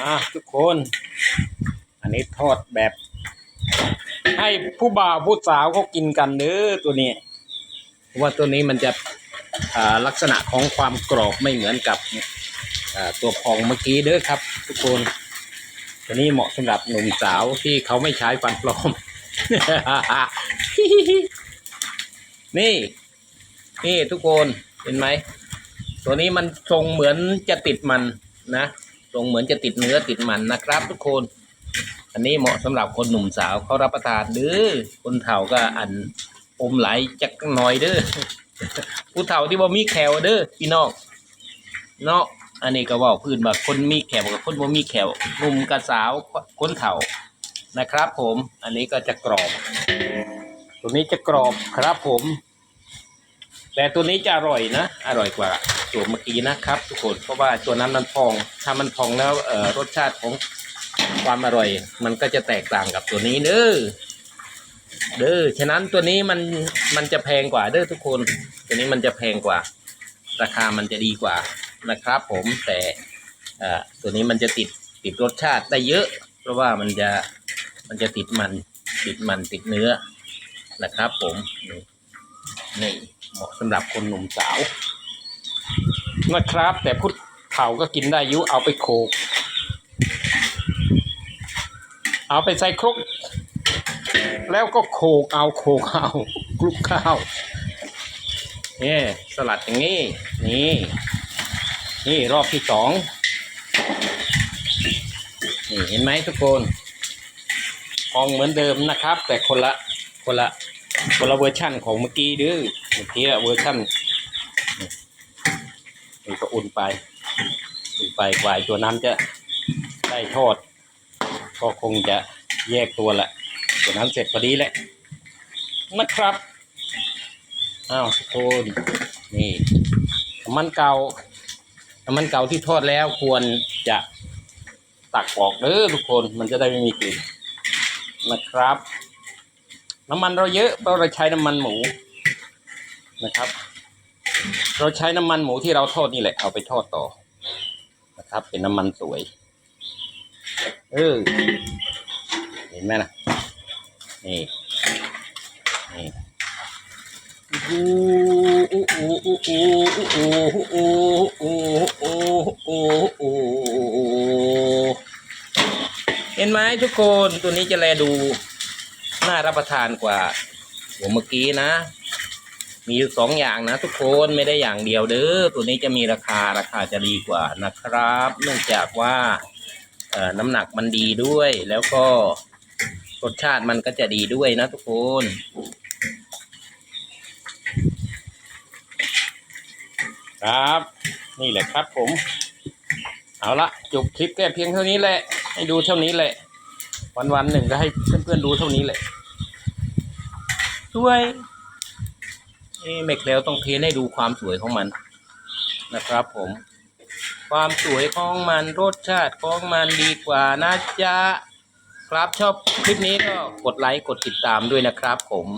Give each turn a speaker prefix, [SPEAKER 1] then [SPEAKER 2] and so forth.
[SPEAKER 1] อะทุกคน อันนี้ทอดแบบ ให้ผู้บ่าวผู้สาวเขากินกันเด้อตัวนี้เพราะว่าตัวนี้มันจะอ่าลักษณะของความกรอบไม่เหมือนกับอ่าตัวพองเมื่อกี้เด้อครับ ทุกคนตัวนี้เหมาะสำหรับหนุ่มสาวที่เขาไม่ใช้ฟันปลอม นี่ นี่ทุกคนเห็นไหม ตัวนี้มันทรงเหมือนจะติดมันนะ ทรงเหมือนจะติดเนื้อติดมันนะครับ ทุกคน อันนี้เหมาะสำหรับคนหนุ่มสาวเขารับประทานเด้อคนเฒ่าก็อันอมไหลจักหน่อยเด้อผู้เฒ่าที่บ่มีแขวเด้อพี่น้องเนาะอันนี้ก็เว่าพื้นว่าคนมีแขวกับคนบ่มีแขวหนุ่มกับสาวคนเฒ่านะครับ ผม อันนี้ก็จะกรอบ ตัวนี้จะกรอบครับผม แต่ตัวนี้จะอร่อยนะ อร่อยกว่า ตัวเมื่อกี้นะครับทุกคนเพราะว่าตัวนั้นมันพอง ถ้ามันพองแล้วเอ่อรสชาติของความอร่อย มันก็จะแตกต่างกับตัวนี้เด้อเด้อฉะนั้นตัวนี้มันมันจะแพงกว่าเด้อทุกคน ตัวนี้มันจะแพงกว่า ราคามันจะดีกว่านะครับ ผมแต่อ่อตัวนี้มันจะติดติดรสชาติได้เยอะ เพราะว่ามันจะมันจะติดมันติดมันติดเนื้อนะครับ ผมนี่เหมาะสำหรับคนหนุ่มสาว นะครับ แต่พุทธเผาก็กินได้ยุเอาไปโขกเอาไปใส่ครกแล้วก็โขกเอาโขกเอาคลุกข้าวนี่สลัดอย่างนี้ นี่ นี่รอบที่สองนี่เห็นไหมทุกคนพองเหมือนเดิมนะครับ แต่คนละคนละคนละเวอร์ชั่นของเมื่อกี้ดื้อเมื่อกี้เวอร์ชั่น นี่ก็อุ่นไป อุ่นไปกว่าตัวนั้นจะได้ทอด ก็คงจะแยกตัวแหละตัวนั้นเสร็จพอดีแหละนะครับ อ้าวทุกคนนี่น้ำมันเก่าน้ำมันเก่าที่ทอดแล้วควรจะตักออกเด้อทุกคนมันจะได้ไม่มีกลิ่นนะครับ น้ำมันเราเยอะเพราะเราใช้น้ำมันหมูนะครับ เราใช้น้ำมันหมูที่เราทอดนี่แหละเอาไปทอดต่อนะครับ เป็นน้ำมันสวย เออเห็นไหมนะนี่ นี่อูอูอูอูอูอูอูอูอูอูอูเห็นไหมทุกคนตัวนี้จะแลดู น่ารับประทานกว่าหัวเมื่อกี้นะ มีอยู่สองอย่างนะทุกคนไม่ได้อย่างเดียวเด้อตัวนี้จะมีราคาราคาจะดีกว่านะครับ เนื่องจากว่าน้ำหนักมันดีด้วย แล้วก็รสชาติมันก็จะดีด้วยนะทุกคนครับ นี่แหละครับผม เอาละจบคลิปแค่เพียงเท่านี้แหละ ให้ดูเท่านี้แหละ วันวันๆหนึ่งก็ให้เพื่อนๆดูเท่านี้แหละสวย เอ้เมกแล้วต้องเทนให้ดูความสวยของมันนะครับผม ความสวยของมันรสชาติของมันดีกว่านะจ๊ะครับชอบคลิปนี้ก็กดไลค์กดติดตามด้วยนะครับผม